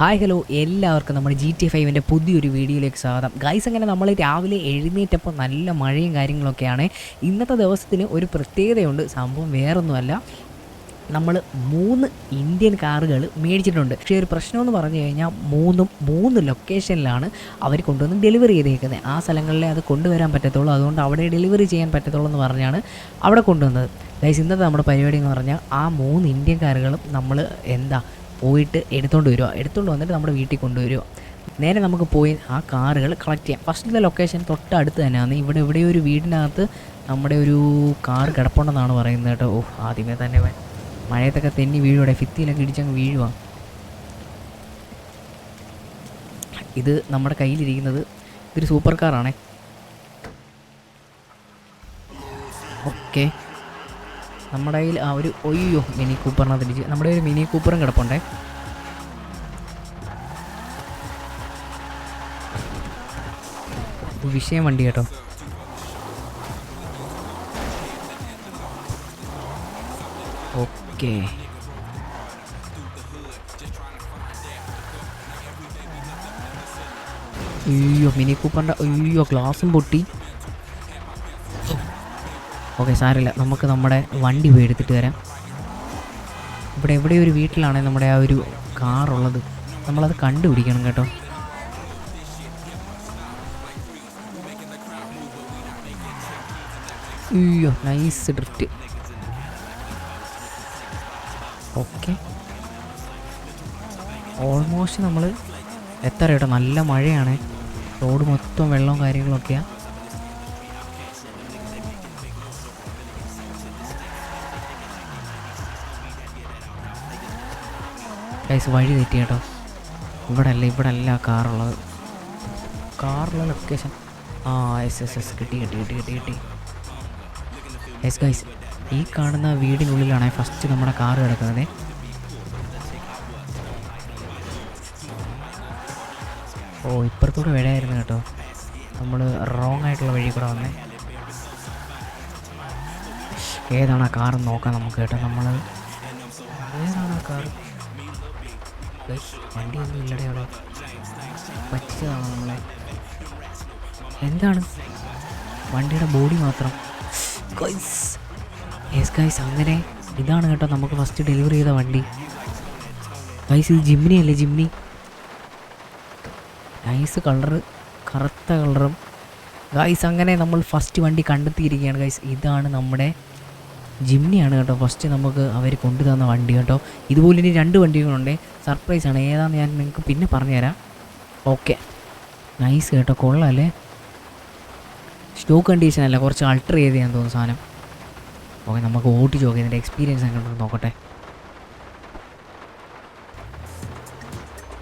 Hi hello എല്ലാവർക്കും നമ്മുടെ G T ഫൈവിന്റെ പുതിയൊരു വീഡിയോയിലേക്ക് സ്വാഗതം. ഗൈസ് അങ്ങനെ നമ്മൾ രാവിലെ എഴുന്നേറ്റപ്പോൾ നല്ല മഴയും കാര്യങ്ങളൊക്കെയാണ്. ഇന്നത്തെ ദിവസത്തിന് ഒരു പ്രത്യേകതയുണ്ട്. സംഭവം വേറൊന്നുമല്ല. നമ്മൾ മൂന്ന് ഇന്ത്യൻ കാറുകൾ മേടിച്ചിട്ടുണ്ട്. പക്ഷേ ഒരു പ്രശ്നമെന്ന് പറഞ്ഞു കഴിഞ്ഞാൽ മൂന്നും മൂന്ന് ലൊക്കേഷനിലാണ് അവർ കൊണ്ടുവന്ന് ഡെലിവറി ചെയ്തേക്കുന്നത്. ആ സ്ഥലങ്ങളിലെ അത് കൊണ്ടുവരാൻ പറ്റത്തുള്ളൂ. അതുകൊണ്ട് അവിടെ ഡെലിവറി ചെയ്യാൻ പറ്റത്തുള്ളൂ എന്ന് പറഞ്ഞാണ് അവിടെ കൊണ്ടുവന്നത്. ഗൈസ് ഇന്നത്തെ നമ്മുടെ പരിപാടി എന്ന് പറഞ്ഞാൽ ആ മൂന്ന് ഇന്ത്യൻ കാറുകളും നമ്മൾ എന്താ പോയിട്ട് എടുത്തുകൊണ്ട് വരിക എടുത്തുകൊണ്ട് വന്നിട്ട് നമ്മുടെ വീട്ടിൽ കൊണ്ടുവരിക നേരെ നമുക്ക് പോയി ആ കാറുകൾ കളക്ട് ചെയ്യാം. ഫസ്റ്റിലെ ലൊക്കേഷൻ തൊട്ടടുത്ത് തന്നെയാണ്. ഇവിടെ ഇവിടെ ഒരു വീടിനകത്ത് നമ്മുടെ ഒരു കാർ കിടപ്പുണ്ടെന്നാണ് പറയുന്നത് കേട്ടോ. ഓ ആദ്യമേ തന്നെ മഴയത്തൊക്കെ തെന്നി വീഴുവാടെ. ഫിത്തിയിലൊക്കെ ഇടിച്ചങ്ങ് വീഴുവാണ് ഇത് നമ്മുടെ കയ്യിലിരിക്കുന്നത് ഇതൊരു സൂപ്പർ കാറാണേ ഓക്കെ നമ്മുടെ കയ്യിൽ ആ ഒരു ഒയ്യോ മിനി കൂപ്പറിനകത്ത് ഇടിച്ച് നമ്മുടെ ഒരു മിനി കൂപ്പറും കിടപ്പുണ്ടേ. വിഷയം വണ്ടി കേട്ടോ. ഓക്കേ. അയ്യോ മിനി കൂപ്പറിന്റെ അയ്യോ ഗ്ലാസും പൊട്ടി. ഓക്കെ സാരമില്ല. നമുക്ക് നമ്മുടെ വണ്ടി പോയി എടുത്തിട്ട് വരാം. ഇവിടെ എവിടെ ഒരു വീട്ടിലാണ് നമ്മുടെ ആ ഒരു കാറുള്ളത് നമ്മളത് കണ്ടുപിടിക്കണം കേട്ടോ. അയ്യോ നൈസ് ഡ്രിഫ്റ്റ് ഓക്കെ ഓൾമോസ്റ്റ് നമ്മൾ എത്ര കേട്ടോ നല്ല മഴയാണ്. റോഡ് മൊത്തം വെള്ളവും കാര്യങ്ങളൊക്കെയാണ് ഗൈസ് വഴി തെറ്റി കേട്ടോ ഇവിടെ അല്ല ഇവിടെ അല്ല കാറുള്ളത്. കാറുള്ള ലൊക്കേഷൻ ആ എസ് എസ് എസ് കിട്ടി കിട്ടി കിട്ടി കിട്ടി കിട്ടി. എസ് ഗൈസ് ഈ കാണുന്ന വീടിനുള്ളിലാണ് ഫസ്റ്റ് നമ്മുടെ കാറ് കിടക്കുന്നത്. ഓ ഇപ്പുറത്തൂടെ വിടയായിരുന്നു കേട്ടോ. നമ്മൾ റോങ് ആയിട്ടുള്ള വഴി കൂടെ വന്നേ. ഏതാണ് ആ കാറ് നോക്കാം നമുക്ക് കേട്ടോ. നമ്മൾ ഏതാണ് ആ കാറ് ഗൈസ് വണ്ടിയൊന്നും ഇല്ലടേ അവിടെ. നമ്മളെ. എന്താണ്? വണ്ടിയുടെ ബോഡി മാത്രം. ഗൈസ് അങ്ങനെ ഇതാണ് കേട്ടോ നമുക്ക് ഫസ്റ്റ് ഡെലിവറി ചെയ്ത വണ്ടി. ഗൈസ് ഇത് ജിമ്മിനി അല്ലേ ജിമ്മിനി നൈസ് കളറ് കറുത്ത കളറും ഗൈസ് അങ്ങനെ നമ്മൾ ഫസ്റ്റ് വണ്ടി കണ്ടെത്തിയിരിക്കുകയാണ് ഗൈസ് ഇതാണ് നമ്മുടെ ജിമ്നിയാണ് കേട്ടോ ഫസ്റ്റ് നമുക്ക് അവർ കൊണ്ടുതന്ന വണ്ടി കേട്ടോ. ഇതുപോലെ ഇനി രണ്ട് വണ്ടികളുണ്ട്. സർപ്രൈസാണ് ഏതാണെന്ന് ഞാൻ നിങ്ങൾക്ക് പിന്നെ പറഞ്ഞുതരാം. ഓക്കെ നൈസ് കേട്ടോ. കൊള്ളാല്ലേ? സ്റ്റോക്ക് കണ്ടീഷൻ അല്ല. കുറച്ച് അൾട്ടർ ചെയ്ത് ഞാൻ തോന്നുന്നു സാധനം. ഓക്കെ നമുക്ക് ഓട്ടിച്ച് നോക്കാം. ഇതിന്റെ എക്സ്പീരിയൻസ് എങ്ങനെ നോക്കട്ടെ.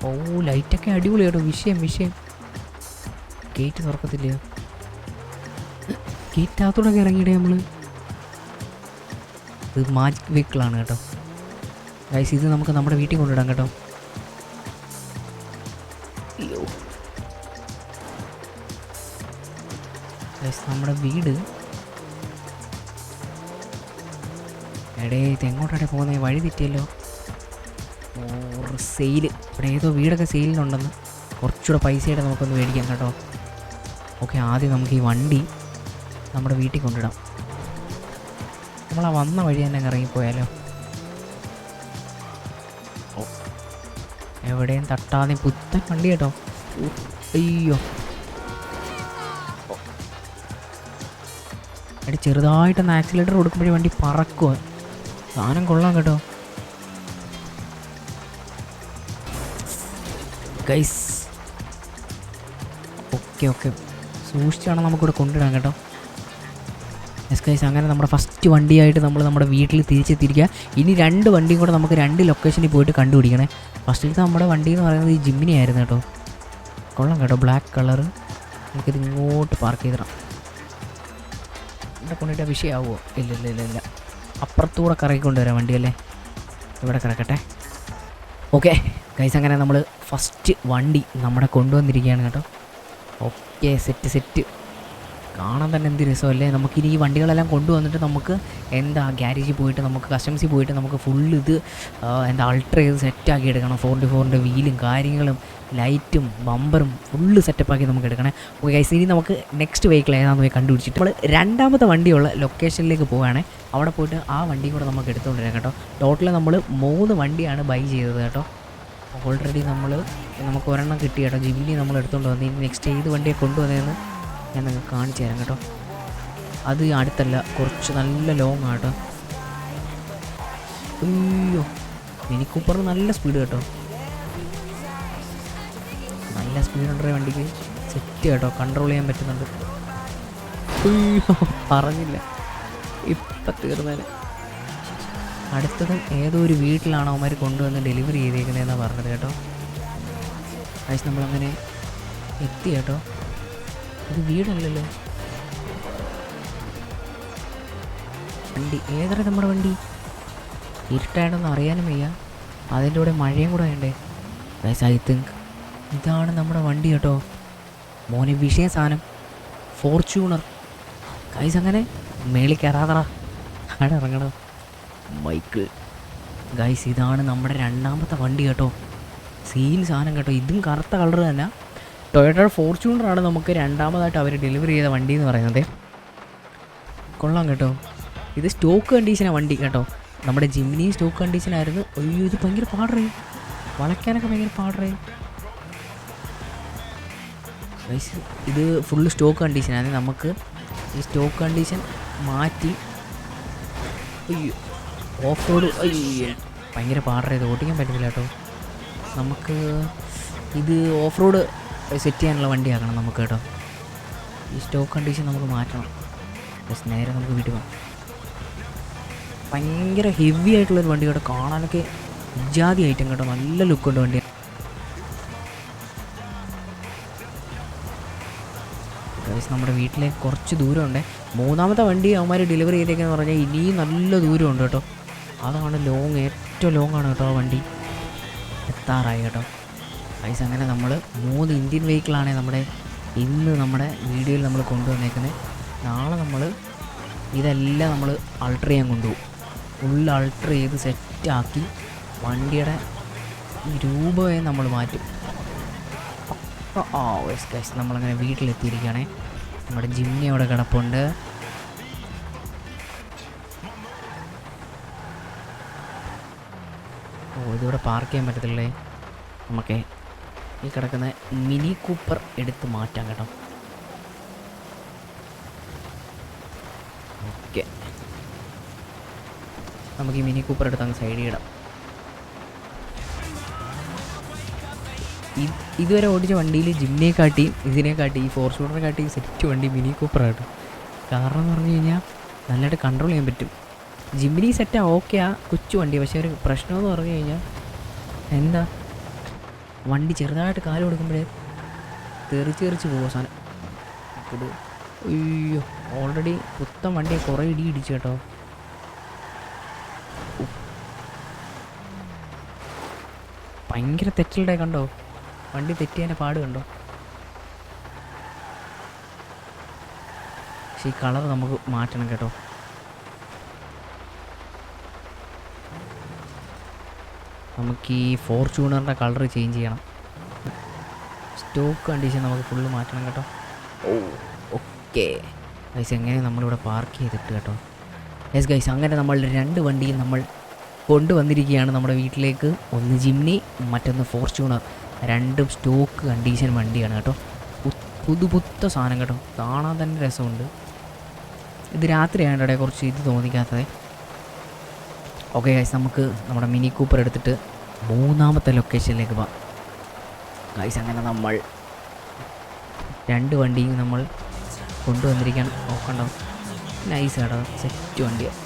ഓ ലൈറ്റൊക്കെ അടിപൊളി കേട്ടോ. വിഷയം വിഷയം. ഗേറ്റ് തുറക്കത്തില്ല. ഗേറ്റിനകത്തോടൊക്കെ ഇറങ്ങിയിടേ നമ്മൾ ഇത് മാജിക് വെഹിക്കിളാണ് കേട്ടോ. ഗൈസ് ഇത് നമുക്ക് നമ്മുടെ വീട്ടിൽ കൊണ്ടിടാം കേട്ടോ. നമ്മുടെ വീട്. എടേ ഇത് എങ്ങോട്ടാണ് പോകുന്നത് വഴി തെറ്റിയല്ലോ. ഓ സെയിൽ ഇവിടെ ഏതോ വീടൊക്കെ സെയിലിനുണ്ടെന്ന് കുറച്ചുകൂടെ പൈസയുടെ നമുക്കൊന്ന് മേടിക്കാം കേട്ടോ. ഓക്കെ ആദ്യം നമുക്ക് ഈ വണ്ടി നമ്മുടെ വീട്ടിൽ കൊണ്ടിടാം നമ്മൾ ആ വന്ന വഴി തന്നെ ഇറങ്ങിപ്പോയാലോ? എവിടെയും തട്ടാതെ പുത്തൻ വണ്ടി കേട്ടോ. അയ്യോ. എടി ചെറുതായിട്ടൊന്ന് ആക്സിലേറ്റർ കൊടുക്കുമ്പോഴേ വണ്ടി പറക്കുക സാധനം കൊള്ളാം കേട്ടോ. Guys okay okay. സൂക്ഷിച്ചാണ് നമുക്കിവിടെ കൊണ്ടിടാൻ കേട്ടോ. ഗൈസ് അങ്ങനെ നമ്മുടെ ഫസ്റ്റ് വണ്ടിയായിട്ട് നമ്മൾ നമ്മുടെ വീട്ടിൽ തിരിച്ചെത്തിയിരിക്കുക ഇനി രണ്ട് വണ്ടിയും കൂടെ നമുക്ക് രണ്ട് ലൊക്കേഷനിൽ പോയിട്ട് കണ്ടുപിടിക്കണേ. ഫസ്റ്റിലത്തെ നമ്മുടെ വണ്ടി എന്ന് പറയുന്നത് ഈ ജിമ്മിനി ആയിരുന്നു കേട്ടോ. കൊള്ളാം കേട്ടോ ബ്ലാക്ക് കളർ നമുക്കിത് ഇങ്ങോട്ട് പാർക്ക് ചെയ്തിടാം. ഇവിടെ കൊണ്ടിട്ട് വിഷയമാവുമോ ഇല്ല ഇല്ല ഇല്ല ഇല്ല. അപ്പുറത്തൂടെ കറക്കി കൊണ്ടുവരാം വണ്ടിയല്ലേ ഇവിടെ കിടക്കട്ടെ ഓക്കെ ഗൈസ് അങ്ങനെ നമ്മൾ ഫസ്റ്റ് വണ്ടി നമ്മുടെ കൊണ്ടുവന്നിരിക്കുകയാണ് കേട്ടോ. ഓക്കെ സെറ്റ് സെറ്റ് കാണാൻ തന്നെ എന്ത് രസമല്ലേ? നമുക്കിനി ഈ വണ്ടികളെല്ലാം കൊണ്ടുവന്നിട്ട് നമുക്ക് എന്താ ഗ്യാരേജിൽ പോയിട്ട് നമുക്ക് കസ്റ്റംസിൽ പോയിട്ട് നമുക്ക് ഫുൾ ഇത് എന്താ അൾട്ര ചെയ്ത് സെറ്റാക്കി എടുക്കണം. ഫോർട്ടി ഫോറിന്റെ വീലും കാര്യങ്ങളും ലൈറ്റും ബമ്പറും ഫുള്ള് സെറ്റപ്പാക്കി നമുക്ക് എടുക്കണേ. ഓക്കെ ഗൈസ് ഇനി നമുക്ക് നെക്സ്റ്റ് വെഹിക്കിൾ ഏതാണെന്ന് പോയി കണ്ടുപിടിച്ചിട്ട്. നമ്മൾ രണ്ടാമത്തെ വണ്ടിയുള്ള ലൊക്കേഷനിലേക്ക് പോവുകയാണെ. അവിടെ പോയിട്ട് ആ വണ്ടി കൂടെ നമുക്ക് എടുത്തുകൊണ്ടിരിക്കാം കേട്ടോ. ടോട്ടൽ നമ്മൾ മൂന്ന് വണ്ടിയാണ് ബൈ ചെയ്തത് കേട്ടോ. ഓൾറെഡി നമ്മൾ നമുക്ക് ഒരെണ്ണം കിട്ടി കേട്ടോ. ജിമ്മിനി നമ്മൾ എടുത്തുകൊണ്ട് വന്നു. ഇനി നെക്സ്റ്റ് ഏത് വണ്ടിയെ കൊണ്ടുവന്നതെന്ന് ഞാൻ നിങ്ങൾക്ക് കാണിച്ചു തരാം കേട്ടോ. അത് അടുത്തല്ല കുറച്ച് നല്ല ലോങ് ആട്ടോ. അയ്യോ മിനി കൂപ്പറിന് നല്ല സ്പീഡ് കേട്ടോ. നല്ല സ്പീഡ് ഉണ്ട് വണ്ടിക്ക്? സെറ്റ് കേട്ടോ കൺട്രോൾ ചെയ്യാൻ പറ്റുന്നുണ്ട്. അയ്യോ പറഞ്ഞില്ല. ഇപ്പം തീർന്നേനെ. അടുത്തതും ഏതോ ഒരു വീട്ടിലാണ് അവന്മാർ കൊണ്ടുവന്ന് ഡെലിവറി ചെയ്തേക്കുന്നതെന്നാണ് പറഞ്ഞത് കേട്ടോ. അയച്ച് നമ്മളങ്ങനെ എത്തി കേട്ടോ. ഇത് വീടല്ലല്ലോ വണ്ടി. ഏതാണ് നമ്മുടെ വണ്ടി? ഇരുട്ടായിട്ടൊന്നും അറിയാനും വയ്യ. അതിന്റെ കൂടെ മഴയും കൂടെ വേണ്ടേ ഗൈസ് ഐ തിങ്ക് ഇതാണ് നമ്മുടെ വണ്ടി കേട്ടോ. മോനെ വിഷയ സാധനം. ഫോർച്യൂണർ. ഗൈസ് അങ്ങനെ മേളിൽ കയറാതറ അവിടെ ഇറങ്ങണം മൈക്കിൾ ഗൈസ് ഇതാണ് നമ്മുടെ രണ്ടാമത്തെ വണ്ടി കേട്ടോ. സീൻ സാധനം കേട്ടോ. ഇതും കറുത്ത കളർ തന്നെ. ടൊയോട്ട ഫോർച്യൂണറാണ് നമുക്ക് രണ്ടാമതായിട്ട് അവർ ഡെലിവറി ചെയ്ത വണ്ടി എന്ന് പറയുന്നത്. കൊള്ളാം കേട്ടോ. ഇത് സ്റ്റോക്ക് കണ്ടീഷനാണ് വണ്ടി കേട്ടോ. നമ്മുടെ ജിമ്മിനി സ്റ്റോക്ക് കണ്ടീഷനായിരുന്നു അയ്യോ ഇത് ഭയങ്കര പാടറേ. വളയ്ക്കാനൊക്കെ ഭയങ്കര പാടറേ. ഇത് ഫുള്ള് സ്റ്റോക്ക് കണ്ടീഷനാണ് നമുക്ക് ഈ സ്റ്റോക്ക് കണ്ടീഷൻ മാറ്റി അയ്യോ ഓഫ് റോഡ് അയ്യോ ഭയങ്കര പാടറേ. ഇത് ഓടിക്കാൻ പറ്റുന്നില്ല കേട്ടോ. നമുക്ക് ഇത് ഓഫ് റോഡ് സെറ്റ് ചെയ്യാനുള്ള വണ്ടിയാക്കണം നമുക്ക് കേട്ടോ. ഈ സ്റ്റോക്ക് കണ്ടീഷൻ നമുക്ക് മാറ്റണം. ബസ് നേരെ നമുക്ക് വീട്ടിൽ പോകാം ഭയങ്കര ഹെവി ആയിട്ടുള്ളൊരു വണ്ടി കേട്ടോ. കാണാനൊക്കെ ജാതി ഐറ്റം കേട്ടോ. നല്ല ലുക്കുണ്ട് വണ്ടി നമ്മുടെ വീട്ടിലേക്ക് കുറച്ച് ദൂരമുണ്ട്. മൂന്നാമത്തെ വണ്ടി അവന്മാർ ഡെലിവറി ചെയ്തേക്കെന്ന് പറഞ്ഞാൽ ഇനിയും നല്ല ദൂരമുണ്ട് കേട്ടോ. അതാണ് ലോങ് ഏറ്റവും ലോങ്ങാണ് കേട്ടോ ആ വണ്ടി. എത്താറായി കേട്ടോ. ഗൈസ് അങ്ങനെ നമ്മൾ മൂന്ന് ഇന്ത്യൻ വെഹിക്കിളാണ് നമ്മുടെ ഇന്ന് നമ്മുടെ വീഡിയോയിൽ നമ്മൾ കൊണ്ടുവന്നേക്കുന്നത് നാളെ നമ്മൾ ഇതെല്ലാം നമ്മൾ അൾട്ടർ ചെയ്യാൻ കൊണ്ടുപോകും. ഫുൾ അൾട്ടർ ചെയ്ത് സെറ്റാക്കി വണ്ടിയുടെ രൂപയെ നമ്മൾ മാറ്റും. ആ ഓസ് ഗൈസ് നമ്മളങ്ങനെ വീട്ടിലെത്തിയിരിക്കുകയാണേ. നമ്മുടെ ജിമ്മി അവിടെ കിടപ്പുണ്ട്. ഓ ഇതിവിടെ പാർക്ക് ചെയ്യാൻ പറ്റത്തില്ലേ? നമുക്ക് ഈ കിടക്കുന്ന മിനി കൂപ്പർ എടുത്ത് മാറ്റാം കേട്ടോ. ഓക്കെ. നമുക്ക് ഈ മിനി കൂപ്പർ എടുത്ത് അങ്ങ് സൈഡിൽ ഇടാം ഇതുവരെ ഓടിച്ച വണ്ടിയിൽ ജിമ്മിനെ കാട്ടി ഇതിനെ കാട്ടി ഈ ഫോർച്യൂണറെ കാട്ടി സെറ്റ് വണ്ടി മിനി കൂപ്പറായിട്ട് കാരണം എന്ന് പറഞ്ഞു കഴിഞ്ഞാൽ നല്ലതായിട്ട് കൺട്രോൾ ചെയ്യാൻ പറ്റും. ജിമ്മിനി സെറ്റാ ഓക്കെയാ കൊച്ചു വണ്ടി. പക്ഷേ ഒരു പ്രശ്നമെന്ന് പറഞ്ഞു കഴിഞ്ഞാൽ എന്താ? വണ്ടി ചെറുതായിട്ട് കാൽ കൊടുക്കുമ്പോഴേ തെറിച്ച് തെറിച്ച് പോകും സാധനം. അയ്യോ ഓൾറെഡി പുത്തം വണ്ടിയെ കുറേ ഇടി ഇടിച്ചു കേട്ടോ. ഭയങ്കര തെറ്റുകളുടെ കണ്ടോ? വണ്ടി തെറ്റിയതിന്റെ പാട് കണ്ടോ? പക്ഷേ ഈ കളർ നമുക്ക് മാറ്റണം കേട്ടോ. നമുക്ക് ഈ ഫോർച്യൂണറിന്റെ കളർ ചേഞ്ച് ചെയ്യണം. സ്റ്റോക്ക് കണ്ടീഷൻ നമുക്ക് ഫുള്ള് മാറ്റണം കേട്ടോ. ഓ. ഓക്കെ. ഗൈസ് എങ്ങനെ നമ്മളിവിടെ പാർക്ക് ചെയ്തിട്ട് കേട്ടോ? യെസ് ഗൈസ് അങ്ങനെ നമ്മൾ രണ്ട് വണ്ടിയും നമ്മൾ കൊണ്ടുവന്നിരിക്കുകയാണ് നമ്മുടെ വീട്ടിലേക്ക്. ഒന്ന് ജിംനി മറ്റൊന്ന് ഫോർച്യൂണർ. രണ്ടും സ്റ്റോക്ക് കണ്ടീഷൻ വണ്ടിയാണ് കേട്ടോ. പുതുപുത്ത സാധനം കേട്ടോ. കാണാൻ തന്നെ രസമുണ്ട്. ഇത് രാത്രിയാണ് ഇവിടെ കുറച്ച് ഇത് തോന്നിക്കാത്തത്. ഓക്കെ ഗൈസ് നമുക്ക് നമ്മുടെ മിനി കൂപ്പർ എടുത്തിട്ട് മൂന്നാമത്തെ ലൊക്കേഷനിലേക്ക് പോകാം ഗൈസ് അങ്ങനെ നമ്മൾ രണ്ട് വണ്ടിയും നമ്മൾ കൊണ്ടുവന്നിരിക്കാൻ നോക്കണ്ടോ. നൈസ് കേട്ടോ സെറ്റ് വണ്ടിയാണ്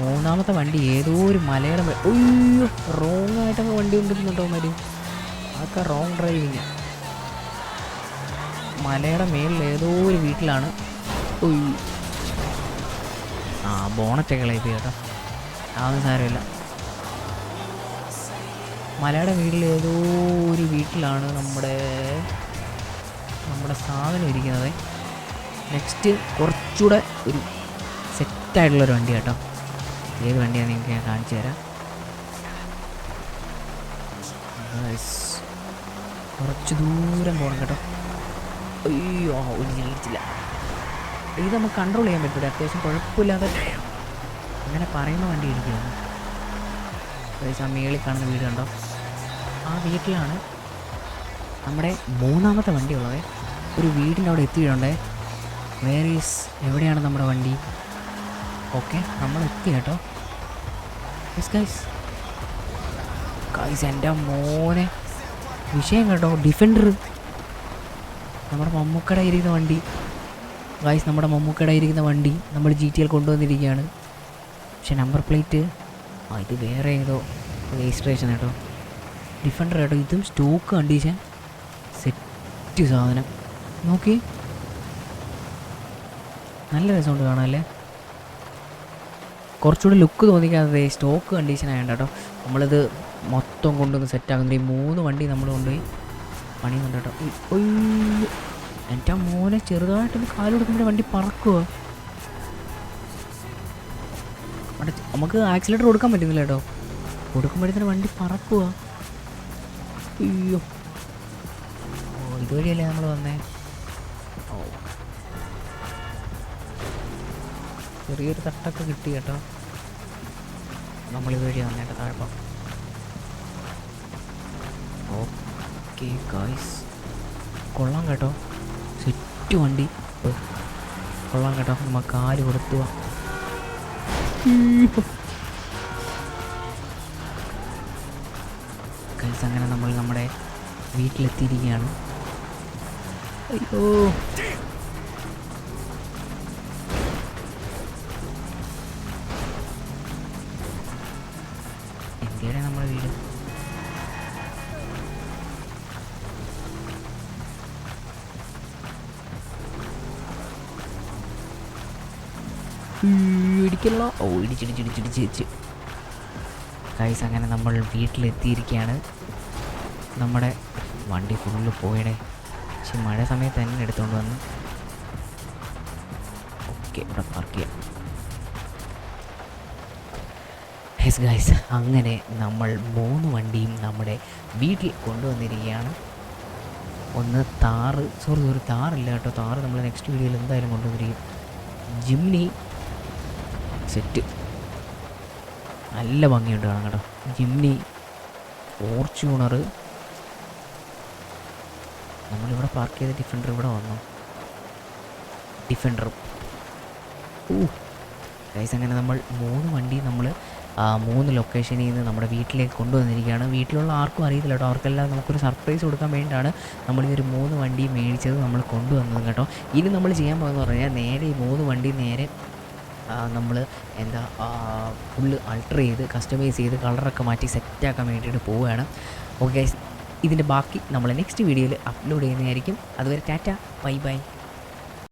മൂന്നാമത്തെ വണ്ടി ഏതോ ഒരു മലയാളം ഒയ്യോ റോങ് ആയിട്ടൊക്കെ വണ്ടി കൊണ്ടിരുന്നുണ്ടോ മരി അതൊക്കെ റോങ് ഡ്രൈവിങ് മലയുടെ മേളിൽ ഏതോ ഒരു വീട്ടിലാണ്. ആ ബോണറ്റൊക്കെ ഇളയിപ്പ് കേട്ടോ. അതൊന്നും സാരമില്ല. മലയുടെ വീട്ടിൽ ഏതോ ഒരു വീട്ടിലാണ് നമ്മുടെ നമ്മുടെ സാധനം ഇരിക്കുന്നത്. നെക്സ്റ്റ് കുറച്ചുകൂടെ ഒരു സെറ്റായിട്ടുള്ളൊരു വണ്ടി കേട്ടോ. ഏത് വണ്ടിയാണ് നിങ്ങൾക്ക് ഞാൻ കാണിച്ചു തരാം. കുറച്ച് ദൂരം പോകണം കേട്ടോ. അയ്യോ ഒരു ജീവിച്ചില്ല ഇത് നമുക്ക് കൺട്രോൾ ചെയ്യാൻ പറ്റൂല. അത്യാവശ്യം കുഴപ്പമില്ലാതെ അങ്ങനെ പറയുന്ന വണ്ടി ഗൈസ് ആ മേളിൽ കാണുന്ന വീട് കണ്ടോ? ആ വീട്ടിലാണ് നമ്മുടെ മൂന്നാമത്തെ വണ്ടി ഉള്ളത് ഒരു വീടിന്റെ അവിടെ എത്തിയിട്ടുണ്ടേ. വേർ ഈസ് എവിടെയാണ് നമ്മുടെ വണ്ടി? ഓക്കെ നമ്മൾ എത്തി കേട്ടോ. ഗൈസ് എന്റെ മോനെ. വിഷയം കേട്ടോ ഡിഫൻഡർ നമ്മുടെ മമ്മൂക്കട ഇരിക്കുന്ന വണ്ടി. ഗൈസ് നമ്മുടെ മമ്മൂക്കട ഇരിക്കുന്ന വണ്ടി. നമ്മൾ ജി ടി എൽ കൊണ്ടുവന്നിരിക്കുകയാണ്. പക്ഷെ നമ്പർ പ്ലേറ്റ് ആ ഇത് വേറെ ഏതോ രജിസ്ട്രേഷൻ കേട്ടോ ഡിഫൻഡർ കേട്ടോ ഇതും സ്റ്റോക്ക് കണ്ടീഷൻ സെറ്റ് സാധനം. നോക്കി. നല്ല രസമുണ്ട് കാണാനല്ലേ? കുറച്ചുകൂടി ലുക്ക് തോന്നിക്കാതെ സ്റ്റോക്ക് കണ്ടീഷൻ ആയതുകൊണ്ട് കേട്ടോ. നമ്മളിത് മൊത്തം കൊണ്ടുവന്ന് സെറ്റാക്കുന്നുണ്ട് ഈ മൂന്ന് വണ്ടി നമ്മൾ കൊണ്ടുപോയി പണിയുന്നുണ്ട് കേട്ടോ. എന്റെ മോനെ ചെറുതായിട്ടൊന്ന് കാലുകൊടുക്കുമ്പോൾ വണ്ടി പറക്കുക അവിടെ നമുക്ക് ആക്സിലേറ്റർ കൊടുക്കാൻ പറ്റുന്നില്ല കേട്ടോ. കൊടുക്കുമ്പോഴത്തേന് വണ്ടി പറക്കുക അയ്യോ. ഓ ഇതുവഴിയല്ലേ നമ്മൾ വന്നേ? ഓ. ചെറിയൊരു തട്ടൊക്കെ കിട്ടി കേട്ടോ. നമ്മൾ ഇതുവഴി വന്നേട്ടോ താഴ്പ്പം. ഓക്കെ ഗായ്സ് കൊള്ളാം കേട്ടോ. സെറ്റ് വണ്ടി. കൊള്ളാം കേട്ടോ. നമ്മൾ കാൽ കൊടുത്തു ഗൈസ് അങ്ങനെ നമ്മൾ നമ്മുടെ വീട്ടിലെത്തിയിരിക്കുകയാണ്. അയ്യോ. ഇടിക്കല്ല ഓ ഇടിച്ചിടിച്ചിടിച്ചിടിച്ച് കൈസ് അങ്ങനെ നമ്മൾ വീട്ടിലെത്തിയിരിക്കുകയാണ്. നമ്മുടെ വണ്ടി ഫുള്ള് പോയടെ. പക്ഷെ മഴ സമയത്ത് തന്നെ എടുത്തുകൊണ്ട് വന്ന്. ഓക്കെ ഇവിടെ പാർക്ക് ചെയ്യാം. യെസ് ഗൈസ് അങ്ങനെ നമ്മൾ മൂന്ന് വണ്ടിയും നമ്മുടെ വീട്ടിൽ കൊണ്ടുവന്നിരിക്കുകയാണ്. ഒന്ന് താറ് സോറി സോറി താറില്ല കേട്ടോ. താറ് നമ്മൾ നെക്സ്റ്റ് വീഡിയോയിൽ എന്തായാലും കൊണ്ടുവന്നിരിക്കും. Jimny set. നല്ല ഭംഗിയുണ്ട് കാണാൻ കേട്ടോ. ജിംനി ഫോർച്യൂണർ നമ്മളിവിടെ പാർക്ക് ചെയ്ത ഡിഫൻഡർ ഇവിടെ വന്നു. ഡിഫൻഡർ ഓ ഗൈസ് അങ്ങനെ നമ്മൾ മൂന്ന് വണ്ടി നമ്മൾ മൂന്ന് ലൊക്കേഷനിൽ നിന്ന് നമ്മുടെ വീട്ടിലേക്ക് കൊണ്ടുവന്നിരിക്കുകയാണ്. വീട്ടിലുള്ള ആർക്കും അറിയത്തില്ല കേട്ടോ. അവർക്കെല്ലാം നമുക്കൊരു സർപ്രൈസ് കൊടുക്കാൻ വേണ്ടിയിട്ടാണ് നമ്മൾ ഈ ഒരു മൂന്ന് വണ്ടി മേടിച്ചത് നമ്മൾ കൊണ്ടുവന്നത് കേട്ടോ. ഇനി നമ്മൾ ചെയ്യാൻ പോകുന്നത് പറഞ്ഞാൽ നേരെ ഈ മൂന്ന് വണ്ടി നേരെ നമ്മൾ എന്താ ഫുള്ള് അൾട്ടർ ചെയ്ത് കസ്റ്റമൈസ് ചെയ്ത് കളറൊക്കെ മാറ്റി സെറ്റാക്കാൻ വേണ്ടിയിട്ട് പോവുകയാണ്. ഓക്കെ ഇതിന്റെ ബാക്കി നമ്മൾ നെക്സ്റ്റ് വീഡിയോയിൽ അപ്ലോഡ് ചെയ്യുന്നതായിരിക്കും. അതുവരെ ടാറ്റ ബൈ ബൈ.